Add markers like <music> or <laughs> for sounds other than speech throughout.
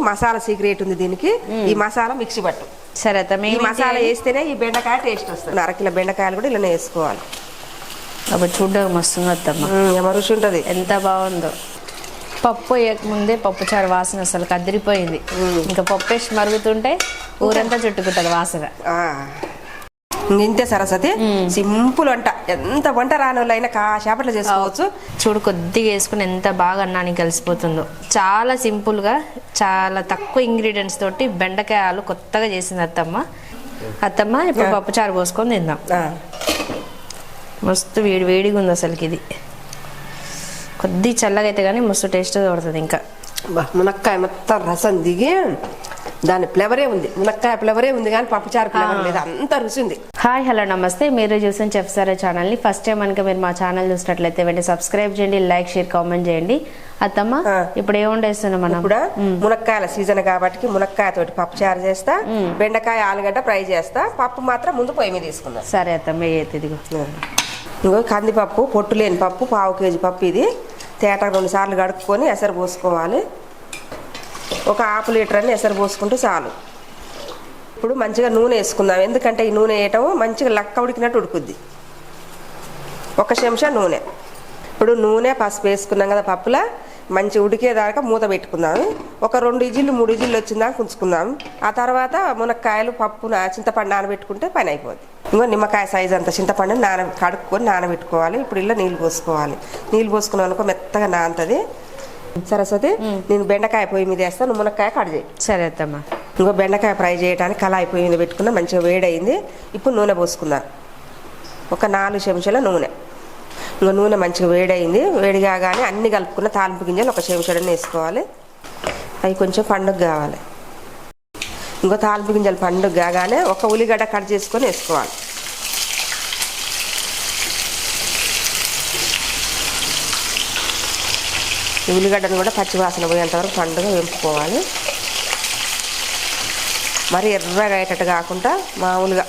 Masala secret ఉంది దీనికి. ఈ మసాలా మిక్సీ పట్టు. సరే ఈ మసాలా? వేస్తేనే ఈ బెండకాయ టేస్ట్ వస్తుంది. అరకిలో బెండకాయలు కూడా ఇలానే వేసుకోవాలి. అప్పుడు చూడడానికి మస్తుంది అత్తమ్మ రుచి ఉంటుంది ఎంత బాగుందో. పప్పు వేయకముందే పప్పు చారు వాసన అసలు కదిరిపోయింది. ఇంకా పప్పు వేసి మరుగుతుంటే ఊరంతా చుట్టుకుంటుంది వాసన. ఆ. ఇంతే సరస్వతి. సింపుల్ వంట. ఎంత వంట రాని వాళ్ళైనా కాసేపట్లో చేసుకోవచ్చు. చూడు కొద్దిగా వేసుకుని ఎంత బాగా అన్నానికి కలిసిపోతుందో. చాలా సింపుల్గా చాలా తక్కువ ఇంగ్రీడియంట్స్ తోటి బెండకాయ ఆలు కొత్తగా చేసింది అత్తమ్మ. అత్తమ్మ ఇప్పుడు పప్పు చారు పోసుకొని తిందాం. మస్తు వేడి వేడిగా ఉంది అసలుకి ఇది. కొద్ది చల్లగా అయితే కానీ మస్తు టేస్ట్ పడుతుంది ఇంకా. మునక్కాయ మొత్తం రసం దిగి దాని ఫ్లేవరే ఉంది. మునక్కాయ ఫ్లేవరే ఉంది కానీ పప్పుచారు ఫ్లేవర్ లేదు. అంత రుచి ఉంది. Hi hello namaste. మీరు చూసిన చెఫ్ సారే ఛానల్ని ఫస్ట్ టైం కనుక మీరు మా ఛానల్ చూసినట్లయితే వెంటనే సబ్స్క్రైబ్ చేయండి లైక్ షేర్ కామెంట్ చేయండి. అత్తమ్మ. ఇప్పుడు ఏం వండేస్తున్నాం మనం? ఇప్పుడు? మునక్కాయల సీజన్ కాబట్టి మునక్కాయ తోటి పప్పుచారు చేస్తా బెండకాయ ఆలుగడ్డ ఫ్రై చేస్తా. పప్పు మాత్రం ముందు పొయ్యి మీద తీసుకుందాం సరే అత్తమ్మ ఇదిగో. ఇంకో కందిపప్పు పొట్టు లేని పప్పు పావు కేజీ పప్పు ఇది. తేట రెండు సార్లు కడుక్కొని ఎసరు పోసుకోవాలి. ఒక హాఫ్ లీటర్ అని ఎసరు పోసుకుంటే చాలు. ఇప్పుడు మంచిగా నూనె వేసుకుందాం. ఎందుకంటే ఈ నూనె వేయటం మంచిగా లక్క ఉడికినట్టు ఉడుకుద్ది. ఒక చెంచా నూనె. ఇప్పుడు నూనె పసుపు వేసుకున్నాం కదా పప్పులా మంచి ఉడికేదాకా మూత పెట్టుకుందాం. ఒక రెండు ఇజిల్లు మూడు ఇజిల్లు వచ్చిందాక ఉంచుకుందాం. ఆ తర్వాత మునక్కాయలు పప్పు చింతపండు నానబెట్టుకుంటే పని అయిపోద్ది. ఇంకో నిమ్మకాయ సైజ్ అంత చింతపండు నాన కడుక్కొని నానబెట్టుకోవాలి. ఇప్పుడు ఇలా నీళ్ళు పోసుకోవాలి. నీళ్ళు పోసుకున్నాం అనుకో మెత్తగా నానుతుంది. సరస్వతి నేను బెండకాయ పొయ్యి మీద వేస్తాను నువ్వు మునక్కాయ కట్ చేయి. సరే అత్తమ్మ. ఇంకో బెండకాయ ఫ్రై చేయడానికి కళాయి పొయ్యి మీద పెట్టుకున్నా మంచిగా వేడైంది ఇప్పుడు నూనె పోసుకుందాం ఒక నాలుగు చెంచాల నూనె. ఇంకో నూనె మంచిగా వేడైంది వేడి కాగానే అన్ని కలుపుకున్న తాలింపు గింజలు ఒక చెంచాడని వేసుకోవాలి. అవి కొంచెం పండుగ కావాలి. ఇంకో తాలింపు గింజలు పండుగ కాగానే ఒక ఉల్లిగడ్డ కట్ చేసుకొని వేసుకోవాలి. ఈ ఉల్లిగడ్డను కూడా పచ్చివాసన పోయేంతవరకు పండుగ వేపుకోవాలి. మరి ఎర్రగా అయ్యేటట్టు కాకుండా మామూలుగా.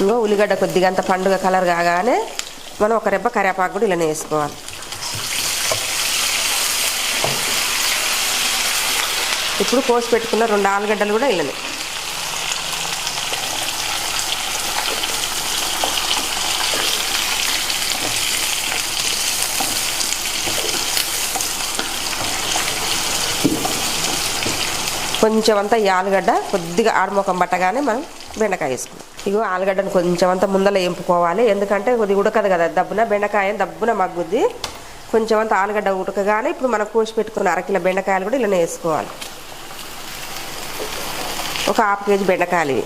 ఇంకో ఉల్లిగడ్డ కొద్దిగా అంత పండుగ కలర్ కాగానే మనం ఒక రెబ్బ కరివేపాకు కూడా ఇలానే వేసుకోవాలి. ఇప్పుడు కోసి పెట్టుకున్న రెండు ఆలుగడ్డలు కూడా ఇలానే. కొంచెం అంతా ఈ ఆలుగడ్డ కొద్దిగా ఆడమోకం పట్టగానే మనం బెండకాయ వేసుకున్నాం ఇగో ఆలుగడ్డను కొంచెం అంతా ముందల ఎంపుకోవాలి ఎందుకంటే కొద్ది ఉడకదు కదా దబ్బున బెండకాయ దబ్బున మగ్గుద్ది. కొంచెం అంతా ఆలుగడ్డ ఉడకగానే ఇప్పుడు మనం కోసి పెట్టుకున్న అరకిలో బెండకాయలు కూడా ఇలానే వేసుకోవాలి. ఒక హాఫ్ కేజీ బెండకాయలు ఇవి.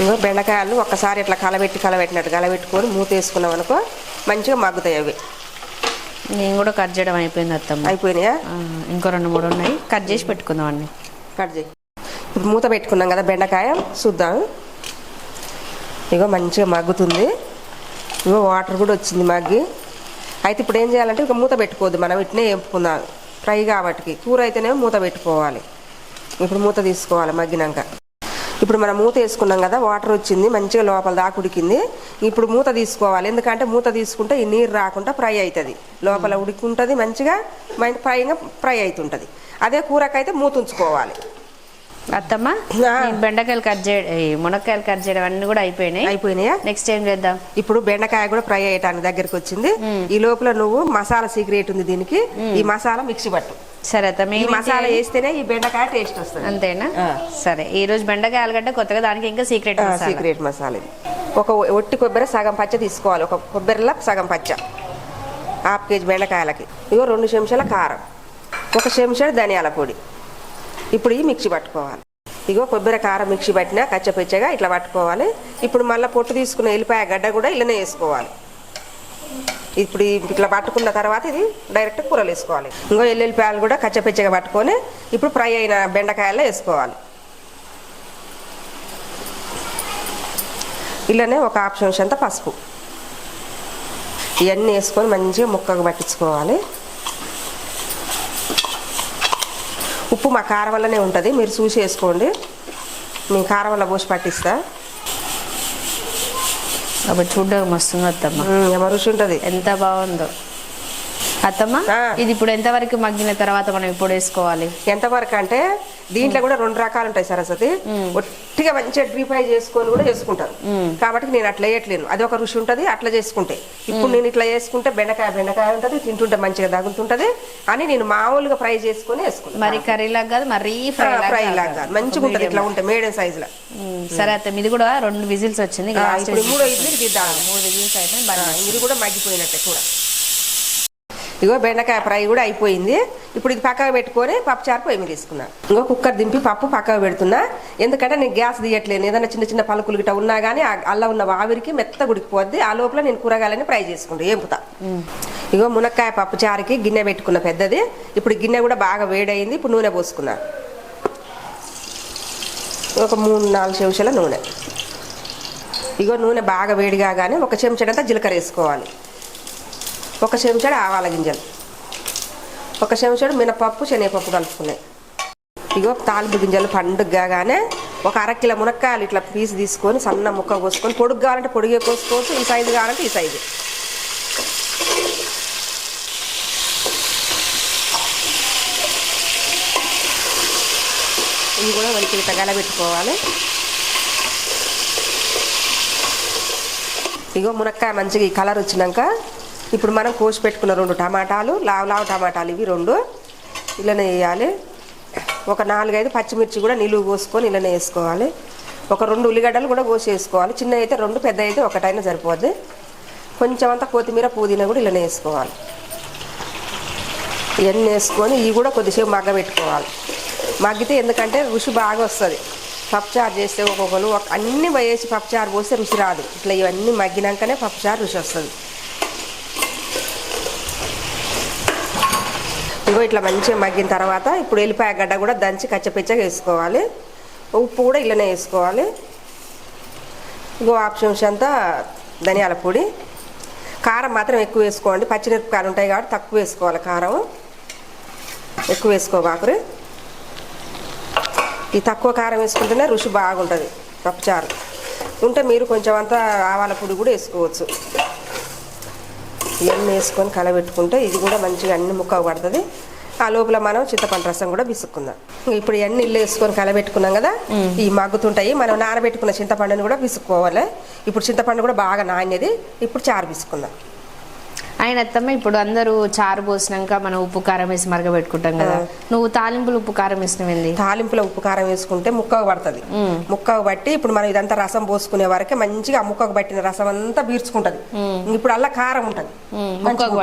ఇంకో బెండకాయలు ఒక్కసారి ఇట్లా కలబెట్టి కలబెట్టినట్టు కలబెట్టుకొని మూత వేసుకున్నాం అనుకో మంచిగా మగ్గుతాయి అవి. నేను కూడా కట్ చేయడం అయిపోయింది అత్తమ్మ. అయిపోయినాయా? ఇంకో రెండు మూడు ఉన్నాయి. కట్ చేసి పెట్టుకుందాం అన్ని. కట్ చేయి. ఇప్పుడు మూత పెట్టుకున్నాం కదా బెండకాయ చూద్దాం. ఇగో మంచిగా మగ్గుతుంది. ఇగో వాటర్ కూడా వచ్చింది మగ్గి. అయితే ఇప్పుడు ఏం చేయాలంటే ఇక మూత పెట్టుకోవద్దు మనం ఇట్నే వేపుకుందాం. ఫ్రై కాబట్టి కూర అయితేనే మూత పెట్టుకోవాలి. ఇప్పుడు మూత తీసుకోవాలి మగ్గినాక. ఇప్పుడు మనం మూత వేసుకున్నాం కదా వాటర్ వచ్చింది మంచిగా లోపల దాకా ఉడికింది. ఇప్పుడు మూత తీసుకోవాలి. ఎందుకంటే మూత తీసుకుంటే ఈ నీరు రాకుండా ఫ్రై అవుతుంది. లోపల ఉడికి మంచిగా మంచి ఫ్రైగా ఫ్రై అవుతుంటుంది. అదే కూరకైతే మూత ఉంచుకోవాలి. అత్తమ్మ బెండకాయలు కట్ చేయడం మునక్కాయలు కట్ చేయడం అన్ని కూడా అయిపోయినాయి. అయిపోయినాయా? నెక్స్ట్ ఏం చేద్దాం? ఇప్పుడు బెండకాయ కూడా ఫ్రై అయ్యటానికి దగ్గరికి వచ్చింది ఈ లోపల నువ్వు మసాలా సీక్రెట్ ఉంది దీనికి. ఈ మసాలా మిక్సీ పట్టు. సరే ఈ మసాలా? వేస్తేనే ఈ బెండకాయ టేస్ట్ వస్తుంది. అంతేనా. సరే ఈ రోజు బెండకాయ ఆలుగడ్డ కొత్తగా దానికి ఇంకా సీక్రెట్ మసాలా. సీక్రెట్ మసాలా ఇది. ఒక ఒట్టి కొబ్బరి సగం పచ్చ తీసుకోవాలి. ఒక కొబ్బరిలో సగం పచ్చ. Half KG బెండకాయలకి. ఇగో రెండు చెంచాల కారం. ఒక చెంచా ధనియాల పొడి. ఇప్పుడు ఈ మిక్సీ పట్టుకోవాలి. ఇగో కొబ్బరి కారం మిక్సీ పట్టినా కచ్చపెచ్చగా ఇట్లా పట్టుకోవాలి. ఇప్పుడు మళ్ళీ పొట్టు తీసుకున్న ఎల్లిపాయ గడ్డ కూడా ఇలానే వేసుకోవాలి. ఇప్పుడు ఇట్లా పట్టుకున్న తర్వాత ఇది డైరెక్ట్ కూరలు వేసుకోవాలి. ఇంకో ఎల్లుల్లిపాయలు కూడా కచ్చపెచ్చగా పట్టుకొని ఇప్పుడు ఫ్రై అయిన బెండకాయల్లో వేసుకోవాలి. ఇలానే ఒక హాఫ్ చెంచా పసుపు. ఇవన్నీ వేసుకొని మంచిగా ముక్కకు పట్టించుకోవాలి. ఉప్పు మా కారం వల్లనే ఉంటుంది. మీరు చూసి వేసుకోండి. మీ కారం వల్ల పోసి పట్టిస్తా. అప్పుడు చూడడానికి మస్తుంది అత్తమ్మ ఉమ్, ఏమో రుచి ఉంటుంది. ఎంత బాగుందో. అత్తమ్మ ఆ. ఇది ఇప్పుడు ఎంతవరకు మగ్గిన తర్వాత మనం ఇప్పుడు వేసుకోవాలి? ఎంతవరకు అంటే దీంట్లో కూడా రెండు రకాలు ఉంటాయి సరస్వతి ఒట్టిగా మంచిగా డీప్ ఫ్రై చేసుకొని కూడా చేసుకుంటారు. కాబట్టి నేను అట్లా వేయట్లేను. అది ఒక రుచి ఉంటుంది అట్లా చేసుకుంటే. ఇప్పుడు నేను ఇట్లా చేసుకుంటే బెండకాయ బెండకాయ ఉంటుంది తింటుంటే మంచిగా తగులుతుంటది అని నేను మామూలుగా ఫ్రై చేసుకొని వేసుకుంటాను. మరి కర్రీ లాగా కాదు మరీ ఫ్రై ఫ్రై లాగా మంచిగా ఉంటుంది ఇట్లా ఉంటే మీడియం సైజ్లో. సరే అత్తమ్మ ఇది కూడా రెండు విజిల్స్ వచ్చింది మూడో ఇడ్లీ తీద్దాం మూడు విజిల్స్ అయితే ఇది కూడా మగ్గిపోయినట్టే కూర. ఇగో బెండకాయ ఫ్రై కూడా అయిపోయింది. ఇప్పుడు ఇది పక్కకు పెట్టుకొని పప్పు చారు పొయ్యి మీద తీసుకున్నా. ఇంకో కుక్కర్ దింపి పప్పు పక్కకు పెడుతున్నా. ఎందుకంటే నేను గ్యాస్ తీయట్లేను. ఏదైనా చిన్న చిన్న పలుకులు గిట్ట ఉన్నా కానీ అల్ల ఉన్న ఆవిరికి మెత్త గుడికిపోద్ది. ఆ లోపల నేను కూరగాయలని ఫ్రై చేసుకుంటా. ఏంపుతా ఇగో మునక్కాయ పప్పు చారుకి గిన్నె పెట్టుకున్న పెద్దది. ఇప్పుడు గిన్నె కూడా బాగా వేడైంది. ఇప్పుడు నూనె పోసుకున్నా. ఒక మూడు నాలుగు చెంచాల నూనె. ఇగో నూనె బాగా వేడి కాగానే ఒక చెంచాడంతా జీలకర్ర వేసుకోవాలి. ఒక చెంచాడు ఆవాల గింజలు. ఒక చెంచాడు మినపప్పు శనగపప్పు కలుపుకున్నాయి ఇగో తాలింపు గింజలు పండుగగానే ఒక అరకిల మునక్కాయలు ఇట్లా పీస్ తీసుకొని సన్న ముక్క కోసుకొని పొడుగు కావాలంటే పొడిగే కోసుకోవచ్చు ఈ సైజు కావాలంటే ఈ సైజు. ఇవి కూడా మంచిగా ఇట్లా గలబెట్టుకోవాలి. ఇగో మునక్కాయ మంచిగా ఈ కలర్ వచ్చినాక ఇప్పుడు మనం కోసి పెట్టుకున్న రెండు టమాటాలు లావు లావు టమాటాలు ఇవి రెండు ఇలానే వేయాలి. ఒక నాలుగైదు పచ్చిమిర్చి కూడా నిలువు కోసుకొని ఇలానే వేసుకోవాలి. ఒక రెండు ఉల్లిగడ్డలు కూడా కోసి వేసుకోవాలి. చిన్న అయితే రెండు పెద్ద అయితే ఒకటైనా సరిపోద్ది. కొంచెం అంతా కొత్తిమీర పుదీనా కూడా ఇలానే వేసుకోవాలి. ఇవన్నీ వేసుకొని ఇవి కూడా కొద్దిసేపు మగ్గబెట్టుకోవాలి. మగ్గితే ఎందుకంటే రుచి బాగా వస్తుంది. పప్పుచారు చేస్తే ఒక్కొక్కరు అన్నీ వేసి పప్పుచారు పోస్తే రుచి రాదు. ఇట్లా ఇవన్నీ మగ్గినాకనే పప్పుచారు రుచి వస్తుంది. ఇంకో ఇట్లా మంచిగా మగ్గిన తర్వాత ఇప్పుడు ఎల్లిపాయ గడ్డ కూడా దంచి కచ్చపిచ్చగా వేసుకోవాలి. ఉప్పు కూడా ఇలానే వేసుకోవాలి. ఇంకో ఆప్షన్స్ అంతా ధనియాల పొడి. కారం మాత్రం ఎక్కువ వేసుకోండి. పచ్చిమిరపకాయలు ఉంటాయి కాబట్టి తక్కువ వేసుకోవాలి కారం. ఎక్కువ వేసుకోబాకరు ఈ తక్కువ కారం వేసుకుంటేనే రుచి బాగుంటుంది. పప్పుచారు. ఉంటే మీరు కొంచెం అంతా ఆవాల పొడి కూడా వేసుకోవచ్చు. ఇవన్నీ వేసుకొని కలబెట్టుకుంటే ఇది కూడా మంచిగా అన్ని ముక్క పడుతుంది. ఆ లోపల మనం చింతపండు రసం కూడా పిసుక్కుందాం. ఇప్పుడు ఇవన్నీ ఇల్లు వేసుకొని కలబెట్టుకున్నాం కదా ఈ మగ్గుతుంటాయి. మనం నానబెట్టుకున్న చింతపండుని కూడా పిసుక్కోవాలి. ఇప్పుడు చింతపండు కూడా బాగా నాణ్యది ఇప్పుడు చారు పిసుకుందాం ఆయన అత్తమ్మ ఇప్పుడు అందరూ చారు పోసినాక మనం ఉప్పు కారం వేసి మరగబెట్టుకుంటాం కదా. నువ్వు తాలింపులు ఉప్పు కారం వేసినవింది? తాలింపులో ఉప్పు కారం వేసుకుంటే ముక్కకు పడుతుంది. ముక్కకు బట్టి ఇప్పుడు మనం ఇదంతా రసం పోసుకునే వరకే మంచిగా ఆ ముక్కకు పట్టిన రసం అంతా పీల్చుకుంటది ఇప్పుడు అల్ల కారం ఉంటది. ముక్కకు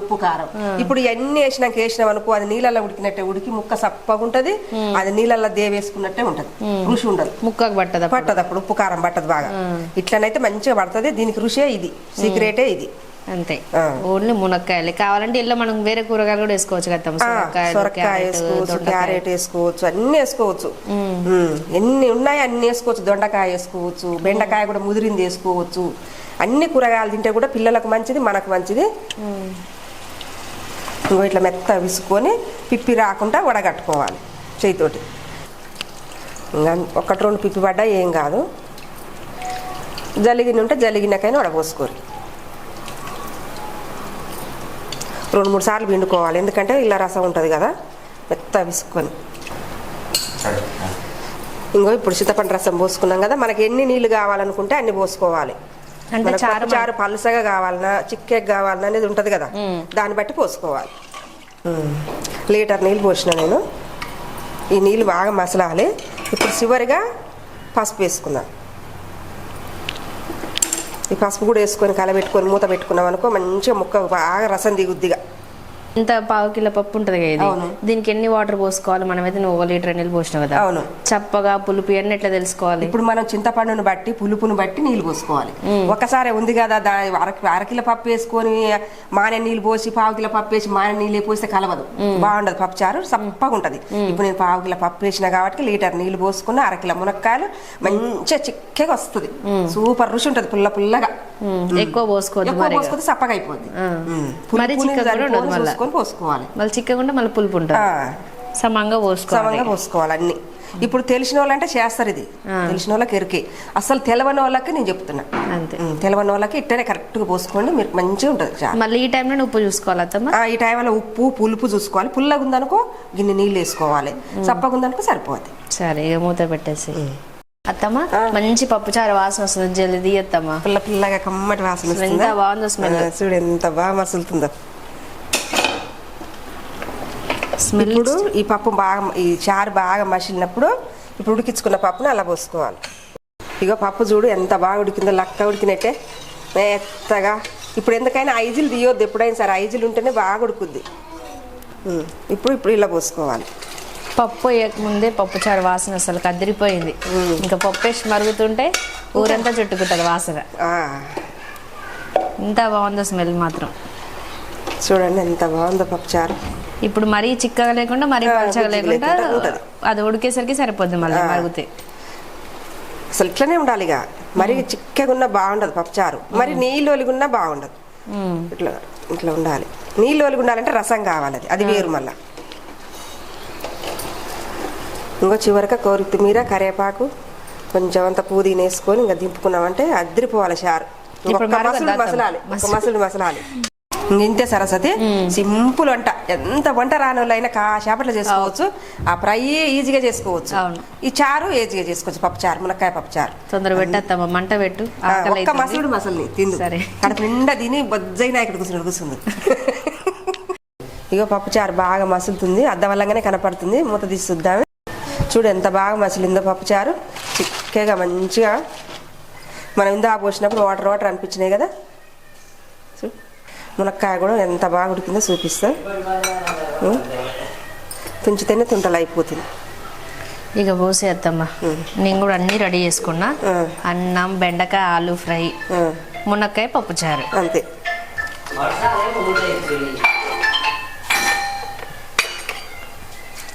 ఉప్పు కారం. ఇప్పుడు ఇవన్నీ వేసినాక వేసినాం అనుకో అది నీళ్ళల్లో ఉడికినట్టే ఉడికి ముక్క సప్పగా ఉంటది. అది నీళ్ళల్లో దేవేసుకున్నట్టే ఉంటది. రుచి ఉండదు. ముక్కకు పట్టదా పట్టదు అప్పుడు ఉప్పు కారం పట్టదు బాగా. ఇట్లనైతే మంచిగా పడుతుంది. దీనికి రుచే ఇది. సీక్రెటే ఇది. అంతే. ఓన్లీ మునక్కాయలు. కావాలంటే ఇల్లు మనం వేరే కూరగాయలు కూడా వేసుకోవచ్చు కదా సొరకాయ వేసుకోవచ్చు. క్యారెట్ వేసుకోవచ్చు అన్ని వేసుకోవచ్చు. ఎన్ని ఉన్నాయి అన్ని వేసుకోవచ్చు. దొండకాయ వేసుకోవచ్చు బెండకాయ కూడా ముదిరింది వేసుకోవచ్చు. అన్ని కూరగాయలు తింటే కూడా పిల్లలకు మంచిది మనకు మంచిది. ఇంకో ఇట్లా మెత్త విసుకొని పిప్పి రాకుండా వడగట్టుకోవాలి చేతితోటి ఇంకా ఒకటి రెండు పిప్పి పడ్డా ఏం కాదు. జలిగిన ఉంటే జలిగినకైనా వడపోసుకోరు. రెండు మూడు సార్లు పిండుకోవాలి. ఎందుకంటే ఇలా రసం ఉంటుంది కదా. మెత్త విసుక్కొని. ఇంకో ఇప్పుడు చింతపండు రసం పోసుకున్నాం కదా. మనకి ఎన్ని నీళ్ళు కావాలనుకుంటే అన్ని పోసుకోవాలి. అంటే చారు చారు పలుసగా కావాలన్నా చిక్కెగా కావాలన్నా అనేది ఉంటుంది కదా. దాన్ని బట్టి పోసుకోవాలి. లీటర్ నీళ్ళు పోసిన నేను. ఈ నీళ్ళు బాగా మసలాలి. ఇప్పుడు చివరిగా పసుపు వేసుకుందాం. పసుపు కూడా వేసుకొని కలబెట్టుకొని మూత పెట్టుకున్నాం అనుకో మంచిగా ముక్క బాగా రసం దిగుద్దిగా. ఇంత పావు కిలో పప్పు ఉంటది కదా ఇది. దీనికి ఎన్ని వాటర్ పోసుకోవాలి? మనమైతే నువ్వు ఒక లీటర్ నీళ్ళు పోసినావు కదా. అవును. చప్పగా పులుపు ఎన్ని ఎట్లా తెలుసుకోవాలి? ఇప్పుడు మనం చింతపండును బట్టి పులుపును బట్టి నీళ్ళు పోసుకోవాలి. ఒకసారి ఉంది కదా అర అరకిల పప్పు వేసుకొని మానే నీళ్ళు పోసి పావు కిలో పప్పు వేసి మానే నీళ్ళు పోస్తే కలవదు. బాగుండదు పప్పు చారు సప్పగా ఉంటది. ఇప్పుడు నేను పావు కిలో పప్పు వేసిన కాబట్టి లీటర్ నీళ్ళు పోసుకున్న అరకిల మునక్కాయలు మంచిగా చిక్కగా వస్తుంది. సూపర్ రుచి ఉంటది పుల్ల పుల్లగా. ఎక్కువ పోసుకోవద్దు ఎక్కువ పోసుకుంటే సప్పగా అయిపోద్ది. మరి పులుపుని చిక్కగా కూడా ఉండదు సరిపోని మళ్ళా. చూసుకొని పోసుకోవాలి. మళ్ళీ చిక్కకుండా మళ్ళీ పులుపు ఉంటుంది. సమంగా పోసుకోవాలి. సమంగా పోసుకోవాలి అన్ని. ఇప్పుడు తెలిసిన వాళ్ళంటే చేస్తారు ఇది. తెలిసిన వాళ్ళకి ఎరికే అసలు తెలవని వాళ్ళకి నేను చెప్తున్నా. అంతే. తెలవని వాళ్ళకి ఇట్టనే కరెక్ట్గా పోసుకోండి మీరు మంచిగా ఉంటుంది మళ్ళీ ఈ టైంలో ఉప్పు చూసుకోవాలి ఈ టైంలో ఉప్పు పులుపు చూసుకోవాలి. పుల్లగా ఉందనుకో గిన్నె నీళ్ళు వేసుకోవాలి. చప్పగా ఉందనుకో సరిపోద్ది. సరే మూత పెట్టేసి అత్తమ్మ మంచి పప్పుచారు వాసన వస్తుంది జల్ది తీయత్తమ్మ పుల్ల పుల్లగా కమ్మటి వాసన ఎంత? బాగుందో స్మెల్. చూడు ఎంత బాగా మసులుతుందో. స్మెల్ ఇప్పుడు ఈ పప్పు బాగా ఈ చారు బాగా మసిలినప్పుడు ఇప్పుడు ఉడికించుకున్న పప్పుని అలా పోసుకోవాలి. ఇగో పప్పు చూడు ఎంత బాగా ఉడికిందో లక్క ఉడికినట్టే మెత్తగా. ఇప్పుడు ఎందుకైనా ఐజులు తీయొద్దు ఎప్పుడైనా సరే ఐజులు ఉంటేనే బాగా ఉడుకుద్ది. ఇప్పుడు ఇప్పుడు ఇలా పోసుకోవాలి. పప్పు వేయకముందే పప్పుచారు వాసన అసలు కదిరిపోయింది. ఇంకా పప్పు వేసి మరుగుతుంటే ఊరంతా చుట్టుకుంటుంది వాసన. ఎంత బాగుందో స్మెల్ మాత్రం. చూడండి ఎంత బాగుందో పప్పు చారు. ఇప్పుడు మరీ చిక్కగా లేకుండా మరీ పలచగా గుజ్జు లేకుండా. అది ఉడికేసరికి సరిపోద్ది మళ్ళీ. మరుగుతే. అసలు ఇట్లనే ఉండాలి ఇక. మరి చిక్కగా ఉన్నా బాగుండదు పప్పుచారు మరి నీళ్ళు ఒలిగున్నా బాగుండదు. ఇట్లా ఇట్లా ఉండాలి. నీళ్ళు ఒలిగి ఉండాలంటే రసం కావాలి అది. అది వేరు మళ్ళా. ఇంకో చివరిగా కొత్తిమీర కరివేపాకు కొంచెం అంత పుదీనా వేసుకొని ఇంకా దింపుకున్నామంటే అద్దరిపోవాలి చారు. మసులు? మసలాలి మసులు. మసలాలి. ఇంతే సరస్వతి సింపుల్ వంట. ఎంత వంట రాని వాళ్ళైనా కాసేపట్లో చేసుకోవచ్చు. ఆ ఫ్రై ఈజీగా చేసుకోవచ్చు. ఈ చారు ఈజీగా చేసుకోవచ్చు పప్పు చారు మునక్కాయ పప్పు చారు. తొందర పెట్టేస్తామా? మంట పెట్టు. ఒక్క. మసలుడు మసల్ని తిందు. సరే. కడుపు నిండా తిని బొజ్జైన ఇక్కడ కూర్చుని కూర్చుంది <laughs> ఇగో పప్పుచారు బాగా మసులుతుంది. అద్దం వల్లంగానే కనపడుతుంది. మూత తీసి చూడు ఎంత బాగా మసిలిందో పప్పుచారు చిక్కగా మంచిగా మనం ఇందా పోసినప్పుడు వాటర్ వాటర్ అనిపించినాయి కదా. మునక్కాయ కూడా ఎంత బాగా ఉడికిందో చూపిస్తా. తుంచితేనే తుంటలు అయిపోతుంది. ఇక పోసేద్దమ్మా నేను కూడా అన్ని రెడీ చేసుకున్నా. అన్నం బెండకాయ ఆలు ఫ్రై మునక్కాయ పప్పుచారు అంతే.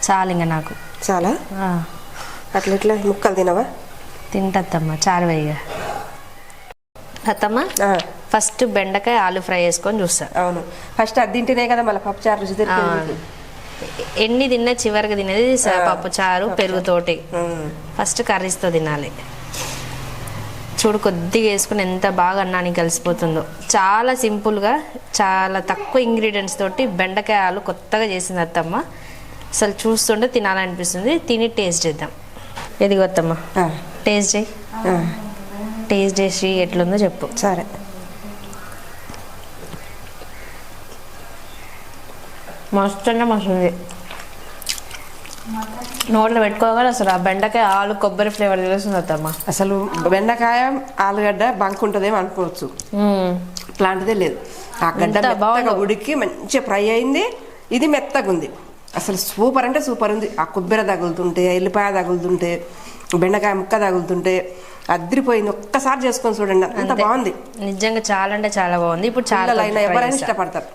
చాలు ఇంకా నాకు. చాలా? అట్లా ఇట్లా ముక్కలు తినవా? తింటత్తమ్మ చారు వేయగా అత్తమ్మ. ఫస్ట్ బెండకాయ ఆలు ఫ్రై చేసుకొని చూస్తా. అవును. ఫస్ట్ అది తింటేనే కదా మళ్ళీ పప్పు చారు రుచి ఎన్ని తిన్నా చివరికి తినేది పప్పు చారు పెరుగుతోటి. ఫస్ట్ కర్రీస్తో తినాలి. చూడు కొద్దిగా వేసుకుని ఎంత బాగా అన్నానికి కలిసిపోతుందో. చాలా సింపుల్గా చాలా తక్కువ ఇంగ్రీడియంట్స్ తోటి బెండకాయ ఆలు కొత్తగా చేసింది అత్తమ్మ. అసలు చూస్తుంటే తినాలనిపిస్తుంది. తిని టేస్ట్ చేద్దాం. ఎదిగో అత్తమ్మ. ఆ, టేస్ట్ చేయి. టేస్ట్ చేసి ఎట్లుందో చెప్పు. సరే. మస్తు అంటే మస్తు ఉంది నోట్లో పెట్టుకోగానే అసలు. ఆ బెండకాయ ఆలు కొబ్బరి ఫ్లేవర్ తెలుస్తుంది అత్తమ్మ. అసలు బెండకాయ ఆలుగడ్డ బంక్ ఉంటుందేమో అనుకోవచ్చు. అట్లాంటిదే లేదు. ఆ గడ్డ బాగుందో. ఉడికి మంచిగా ఫ్రై అయింది. ఇది మెత్తగా ఉంది అసలు సూపర్ అంటే సూపర్ ఉంది. ఆ కొబ్బరి తగులుతుంటే ఎల్లిపాయ తగులుతుంటే బెండకాయ ముక్క తగులుతుంటే అద్దరిపోయింది ఒక్కసారి చేసుకొని చూడండి. అంత. బాగుంది. నిజంగా చాలా అంటే చాలా బాగుంది. ఇప్పుడు చాలా ఎవరైనా ఇష్టపడతారు.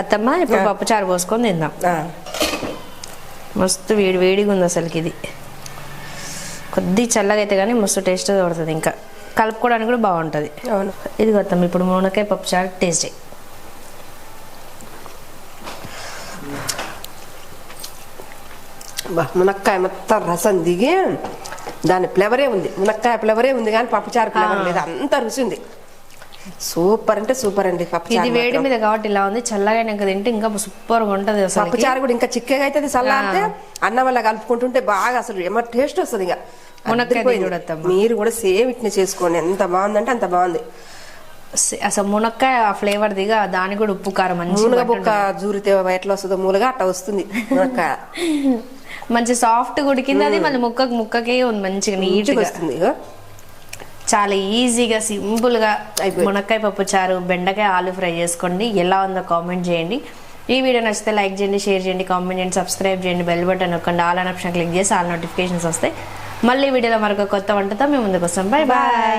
అత్తమ్మ ఇప్పుడు పప్పు చారు పోసుకొని తిందాం. మస్తు వేడి వేడిగా ఉంది అసలుకి ఇది. కొద్ది చల్లగా అయితే కానీ మస్తు టేస్ట్ పడుతుంది ఇంకా. కలుపుకోవడానికి కూడా బాగుంటుంది. అవును. ఇది కొత్తాం ఇప్పుడు మునక్కాయ పప్పు చారు టేస్ట్ మునక్కాయ మొత్తం రసం దిగి దాని ఫ్లేవరే ఉంది. మునక్కాయ ఫ్లేవరే ఉంది కానీ పప్పుచారు ఫ్లేవర్ లేదు. అంత రుచి ఉంది. సూపర్ అంటే సూపర్ అండి ఇది వేడి. మీద కాబట్టి ఇలా ఉంది. చల్లగా ఇంకా తింటే ఇంకా సూపర్గా ఉంటుంది అసలు పప్పుచారు కూడా ఇంకా చిక్కగా అవుతుంది చల్లారితే అన్నం వల్ల కలుపుకుంటుంటే బాగా అసలు ఏమో టేస్ట్ వస్తుంది ఇక. మీరు కూడా సేమ్ ఇట్నే చేసుకోండి. ఎంత బాగుందంటే అంత బాగుంది. అసలు మునక్కాయ ఆ ఫ్లేవర్ దిగా దానికి కూడా ఉప్పు కారం మూలగ బొక్క జూరితే ఎట్లా వస్తుందో మూలగా అట్లా వస్తుంది మునక్కాయ. <laughs> మంచి సాఫ్ట్ ఉడికింది అది మళ్ళీ ముక్కకు ముక్కకే ఉంది మంచిగా నీట్గా. వస్తుంది. చాలా ఈజీగా సింపుల్గా అయిపోయింది. మునక్కాయ పప్పు చారు బెండకాయ ఆలు ఫ్రై చేసుకోండి. ఎలా ఉందో కామెంట్ చేయండి. ఈ వీడియో నచ్చితే లైక్ చేయండి షేర్ చేయండి కామెంట్ చేయండి సబ్స్క్రైబ్ చేయండి బెల్ బటన్ నొక్కండి ఆల్ అన్ ఆప్షన్ క్లిక్ చేసి ఆల్ నోటిఫికేషన్స్ వస్తాయి. మళ్ళీ వీడియోలో మరొక కొత్త వంటతో మేము ముందుకు వస్తాం. Bye bye.